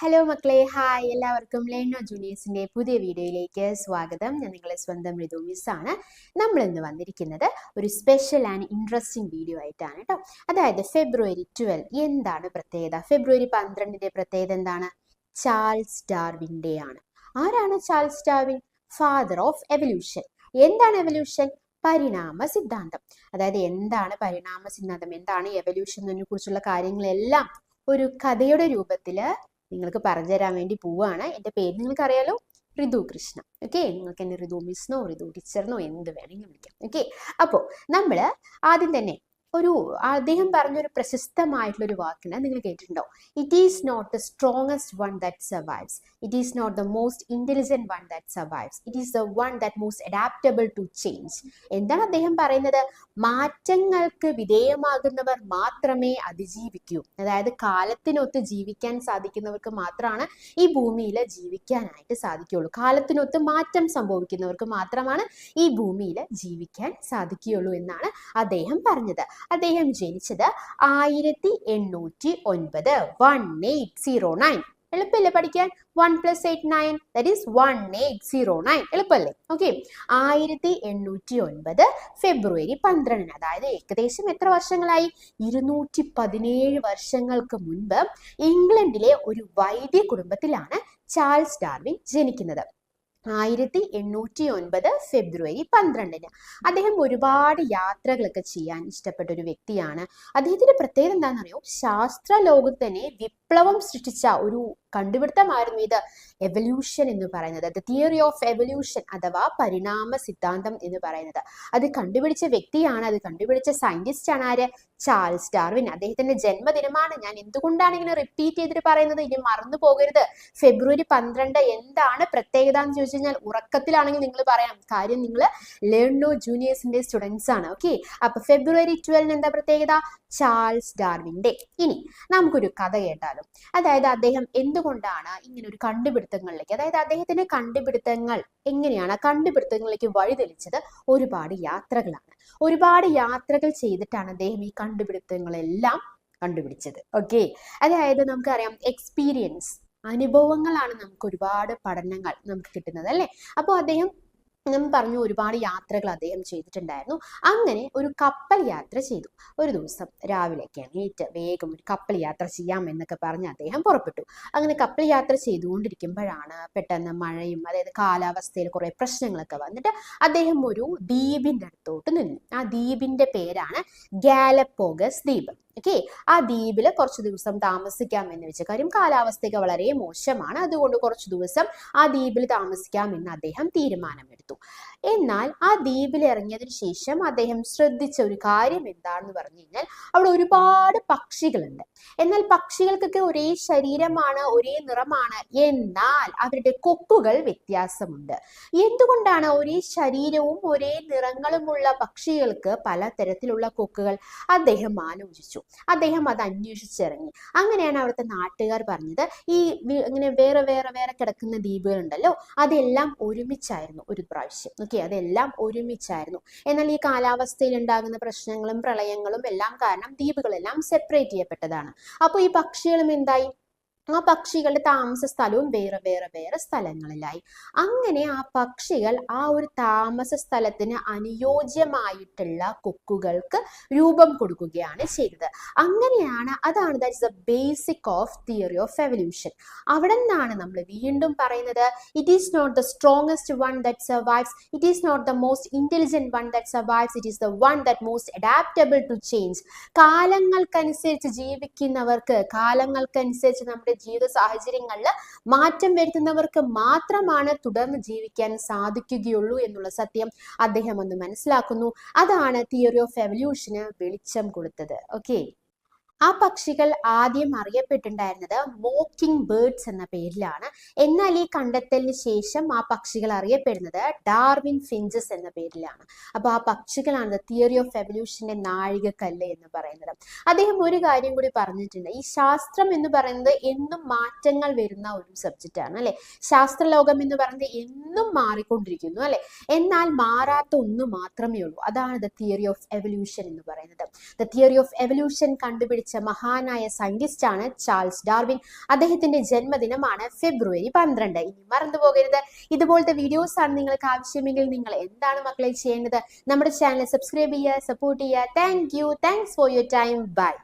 Hello മക്കളെ hi എല്ലാവർക്കും ലേണോ ജൂനിയേഴ്സിന്റെ പുതിയ വീഡിയോയിലേക്ക് സ്വാഗതം. ഞാൻ നിങ്ങളെ സ്വന്തം മൃദു ആണ്. നമ്മൾ ഇന്ന് വന്നിരിക്കുന്നത് ഒരു സ്പെഷ്യൽ ആൻഡ് ഇൻട്രസ്റ്റിംഗ് വീഡിയോ ആയിട്ടാണ് കേട്ടോ അതായത് ഫെബ്രുവരി ട്വൽവ് എന്താണ് പ്രത്യേകത? ഫെബ്രുവരി പന്ത്രണ്ടിന്റെ പ്രത്യേകത എന്താണ്? ചാൾസ് ഡാർവിന്റെ ആണ്. ആരാണ് Charles Darwin father of evolution എന്താണ് എവല്യൂഷൻ പരിണാമ സിദ്ധാന്തം. അതായത് എന്താണ് പരിണാമ സിദ്ധാന്തം? എന്താണ് എവല്യൂഷൻ എന്നതിനെ കുറിച്ചുള്ള കാര്യങ്ങളെല്ലാം ഒരു കഥയുടെ രൂപത്തിൽ നിങ്ങൾക്ക് പറഞ്ഞു തരാൻ വേണ്ടി പോവുകയാണ്. എന്റെ പേര് നിങ്ങൾക്ക് അറിയാലോ ഋതു കൃഷ്ണ ഓക്കെ നിങ്ങൾക്ക് എന്നെ ഋതു മിസ്നോ ഋതു ടീച്ചറിനോ എന്ത് വേണമെങ്കിലും വിളിക്കാം. ഓക്കെ അപ്പോൾ നമ്മൾ ആദ്യം തന്നെ ഒരു അദ്ദേഹം പറഞ്ഞൊരു പ്രശസ്തമായിട്ടുള്ള ഒരു വാക്കിന് നിങ്ങൾ കേട്ടിട്ടുണ്ടോ? It is not the strongest one that survives it is not the most intelligent one that survives it is the one that most adaptable to change എന്താണ് അദ്ദേഹം പറയുന്നത്? മാറ്റങ്ങൾക്ക് വിധേയമാകുന്നവർ മാത്രമേ അതിജീവിക്കൂ. അതായത് കാലത്തിനൊത്ത് ജീവിക്കാൻ സാധിക്കുന്നവർക്ക് മാത്രമാണ് ഈ ഭൂമിയിൽ ജീവിക്കാനായിട്ട് സാധിക്കുകയുള്ളൂ. കാലത്തിനൊത്ത് മാറ്റം സംഭവിക്കുന്നവർക്ക് മാത്രമാണ് ഈ ഭൂമിയിൽ ജീവിക്കാൻ സാധിക്കുകയുള്ളൂ എന്നാണ് അദ്ദേഹം പറഞ്ഞത്. അദ്ദേഹം ജനിച്ചത് ആയിരത്തി എണ്ണൂറ്റി ഒൻപത്. വൺ എയ്റ്റ് സീറോ നയൻ എളുപ്പമല്ലേ പഠിക്കാൻ? One plus eight nine that is one eight zero nine എളുപ്പമല്ലേ? ഓക്കെ ആയിരത്തി എണ്ണൂറ്റി ഒൻപത് ഫെബ്രുവരി പന്ത്രണ്ടിന് അതായത് ഏകദേശം എത്ര വർഷങ്ങളായി? ഇരുന്നൂറ്റി പതിനേഴ് വർഷങ്ങൾക്ക് മുൻപ് ഇംഗ്ലണ്ടിലെ ഒരു വൈദ്യ കുടുംബത്തിലാണ് ചാൾസ് ഡാർവിൻ ജനിക്കുന്നത്. ആയിരത്തി എണ്ണൂറ്റി ഒൻപത് ഫെബ്രുവരി പന്ത്രണ്ടിന്. അദ്ദേഹം ഒരുപാട് യാത്രകളൊക്കെ ചെയ്യാൻ ഇഷ്ടപ്പെട്ട ഒരു വ്യക്തിയാണ്. അദ്ദേഹത്തിന്റെ പ്രത്യേകത എന്താണെന്നറിയോ? ശാസ്ത്ര ലോകത്ത് തന്നെ വിപ്ലവം സൃഷ്ടിച്ച ഒരു കണ്ടുപിടുത്തമായിരുന്നു ഇത്. എവല്യൂഷൻ എന്ന് പറയുന്നത്. ദ തിയറി ഓഫ് എവല്യൂഷൻ അഥവാ പരിണാമ സിദ്ധാന്തം എന്ന് പറയുന്നത്. അത് കണ്ടുപിടിച്ച വ്യക്തിയാണ് അത് കണ്ടുപിടിച്ച സയന്റിസ്റ്റ് ആണ് ആര്? Charles Darwin. അദ്ദേഹത്തിന്റെ ജന്മദിനമാണ്. ഞാൻ എന്തുകൊണ്ടാണ് ഇങ്ങനെ റിപ്പീറ്റ് ചെയ്തിട്ട് പറയുന്നത്? ഇനി മറന്നു പോകരുത്. ഫെബ്രുവരി പന്ത്രണ്ട് എന്താണ് പ്രത്യേകത എന്ന് ചോദിച്ചു കഴിഞ്ഞാൽ ഉറക്കത്തിലാണെങ്കിൽ നിങ്ങൾ പറയാം. കാര്യം നിങ്ങൾ ലേണോ ജൂനിയേഴ്സിന്റെ സ്റ്റുഡൻസ് ആണ്. ഓക്കെ അപ്പൊ ഫെബ്രുവരി ട്വൽവിന് എന്താ പ്രത്യേകത? ചാൾസ് ഡേ ഇനി നമുക്കൊരു കഥ കേട്ടാലും അതായത് അദ്ദേഹം എന്തുകൊണ്ടാണ് ഇങ്ങനെ ഒരു കണ്ടുപിടുത്തങ്ങളിലേക്ക് അതായത് അദ്ദേഹത്തിന്റെ കണ്ടുപിടുത്തങ്ങൾ എങ്ങനെയാണ്? കണ്ടുപിടുത്തങ്ങളിലേക്ക് വഴിതെളിച്ചത് ഒരുപാട് യാത്രകളാണ്. ഒരുപാട് യാത്രകൾ ചെയ്തിട്ടാണ് അദ്ദേഹം ഈ കണ്ടുപിടുത്തങ്ങളെല്ലാം കണ്ടുപിടിച്ചത്. ഓക്കെ അതായത് നമുക്കറിയാം എക്സ്പീരിയൻസ് അനുഭവങ്ങളാണ് നമുക്ക് ഒരുപാട് പഠനങ്ങൾ നമുക്ക് കിട്ടുന്നത് അല്ലേ? അപ്പോൾ അദ്ദേഹം നമ്മൾ പറഞ്ഞു ഒരുപാട് യാത്രകൾ അദ്ദേഹം ചെയ്തിട്ടുണ്ടായിരുന്നു. അങ്ങനെ ഒരു കപ്പൽ യാത്ര ചെയ്തു. ഒരു ദിവസം രാവിലെ എണീറ്റ് വേഗം ഒരു കപ്പൽ യാത്ര ചെയ്യാം എന്നൊക്കെ പറഞ്ഞ് അദ്ദേഹം പുറപ്പെട്ടു. അങ്ങനെ കപ്പൽ യാത്ര ചെയ്തുകൊണ്ടിരിക്കുമ്പോഴാണ് പെട്ടെന്ന് മഴയും അതായത് കാലാവസ്ഥയിൽ കുറേ പ്രശ്നങ്ങളൊക്കെ വന്നിട്ട് അദ്ദേഹം ഒരു ദ്വീപിന്റെ അടുത്തോട്ട് നിന്നു. ആ ദ്വീപിന്റെ പേരാണ് ഗാലപ്പോഗസ് ദ്വീപ്. ഓക്കെ? ആ ദ്വീപിൽ കുറച്ച് ദിവസം താമസിക്കാം എന്ന് വെച്ച കാര്യം കാലാവസ്ഥയൊക്കെ വളരെ മോശമാണ്. അതുകൊണ്ട് കുറച്ച് ദിവസം ആ ദ്വീപിൽ താമസിക്കാം എന്ന് അദ്ദേഹം തീരുമാനമെടുത്തു. എന്നാൽ ആ ദ്വീപിൽ ഇറങ്ങിയതിനു ശേഷം അദ്ദേഹം ശ്രദ്ധിച്ച ഒരു കാര്യം എന്താണെന്ന് പറഞ്ഞു കഴിഞ്ഞാൽ അവിടെ ഒരുപാട് പക്ഷികളുണ്ട്. എന്നാൽ പക്ഷികൾക്കൊക്കെ ഒരേ ശരീരമാണ് ഒരേ നിറമാണ്. എന്നാൽ അവരുടെ കൊക്കുകൾ വ്യത്യാസമുണ്ട്. എന്തുകൊണ്ടാണ് ഒരേ ശരീരവും ഒരേ നിറങ്ങളുമുള്ള പക്ഷികൾക്ക് പല തരത്തിലുള്ള കൊക്കുകൾ? അദ്ദേഹം ആലോചിച്ചു. അദ്ദേഹം അത് അന്വേഷിച്ചിറങ്ങി. അങ്ങനെയാണ് അവിടുത്തെ നാട്ടുകാർ പറഞ്ഞത്. ഈ ഇങ്ങനെ വേറെ വേറെ വേറെ കിടക്കുന്ന ദ്വീപുകളുണ്ടല്ലോ അതെല്ലാം ഒരുമിച്ചായിരുന്നു ഒരു പ്രാവശ്യം. ഓക്കെ അതെല്ലാം ഒരുമിച്ചായിരുന്നു. എന്നാൽ ഈ കാലാവസ്ഥയിൽ ഉണ്ടാകുന്ന പ്രശ്നങ്ങളും പ്രളയങ്ങളും എല്ലാം കാരണം ദ്വീപുകളെല്ലാം സെപ്പറേറ്റ് ചെയ്യപ്പെട്ടതാണ്. അപ്പോൾ ഈ പക്ഷികളും എന്തായി? ആ പക്ഷികളുടെ താമസ സ്ഥലവും വേറെ വേറെ വേറെ സ്ഥലങ്ങളിലായി. അങ്ങനെ ആ പക്ഷികൾ ആ ഒരു താമസ സ്ഥലത്തിന് അനുയോജ്യമായിട്ടുള്ള കൊക്കുകൾക്ക് രൂപം കൊടുക്കുകയാണ് ചെയ്തത്. അങ്ങനെയാണ് അതാണ് that is the basic of theory of evolution അവിടെ നിന്നാണ് നമ്മൾ വീണ്ടും പറയുന്നത് it is not the strongest one that survives it is not the most intelligent one that survives it is the one that most adaptable to change കാലങ്ങൾക്കനുസരിച്ച് ജീവിക്കുന്നവർക്ക് കാലങ്ങൾക്കനുസരിച്ച് നമ്മുടെ ജീവിത സാഹചര്യങ്ങളിൽ മാറ്റം വരുത്തുന്നവർക്ക് മാത്രമാണ് തുടർന്ന് ജീവിക്കാൻ സാധിക്കുകയുള്ളൂ എന്നുള്ള സത്യം അദ്ദേഹം ഒന്ന് മനസ്സിലാക്കുന്നു. അതാണ് തിയറി ഓഫ് എവല്യൂഷന് വെളിച്ചം കൊടുത്തത്. ഓക്കെ ആ പക്ഷികൾ ആദ്യം അറിയപ്പെട്ടിട്ടുണ്ടായിരുന്നത് മോക്കിംഗ് ബേർഡ്സ് എന്ന പേരിലാണ്. എന്നാൽ ഈ കണ്ടെത്തലിന് ശേഷം ആ പക്ഷികൾ അറിയപ്പെടുന്നത് ഡാർവിൻ ഫിഞ്ചസ് എന്ന പേരിലാണ്. അപ്പോൾ ആ പക്ഷികളാണ് തിയറി ഓഫ് എവല്യൂഷന്റെ നാഴികക്കല്ല് എന്ന് പറയുന്നത്. അദ്ദേഹം ഒരു കാര്യം കൂടി പറഞ്ഞിട്ടുണ്ട്. ഈ ശാസ്ത്രം എന്ന് പറയുന്നത് എന്നും മാറ്റങ്ങൾ വരുന്ന ഒരു സബ്ജക്റ്റ് ആണ് അല്ലെ? ശാസ്ത്രലോകം എന്ന് പറയുന്നത് എന്നും മാറിക്കൊണ്ടിരിക്കുന്നു അല്ലെ? എന്നാൽ മാറാത്ത ഒന്ന് മാത്രമേ ഉള്ളൂ. അതാണ് ദ തിയറി ഓഫ് എവല്യൂഷൻ എന്ന് പറയുന്നത്. ദ തിയറി ഓഫ് എവല്യൂഷൻ കണ്ടുപിടിച്ച മഹാനായ സയന്റിസ്റ്റ് ആണ് ചാൾസ് ഡാർവിൻ. അദ്ദേഹത്തിന്റെ ജന്മദിനമാണ് ഫെബ്രുവരി പന്ത്രണ്ട്. ഇനി മറന്നു പോകരുത്. ഇതുപോലത്തെ വീഡിയോസ് ആണ് നിങ്ങൾക്ക് ആവശ്യമെങ്കിൽ നിങ്ങൾ എന്താണ് മക്കളെ ചെയ്യേണ്ടത്? നമ്മുടെ ചാനൽ സബ്സ്ക്രൈബ് ചെയ്യുക സപ്പോർട്ട് ചെയ്യുക. Thank you thanks for your time bye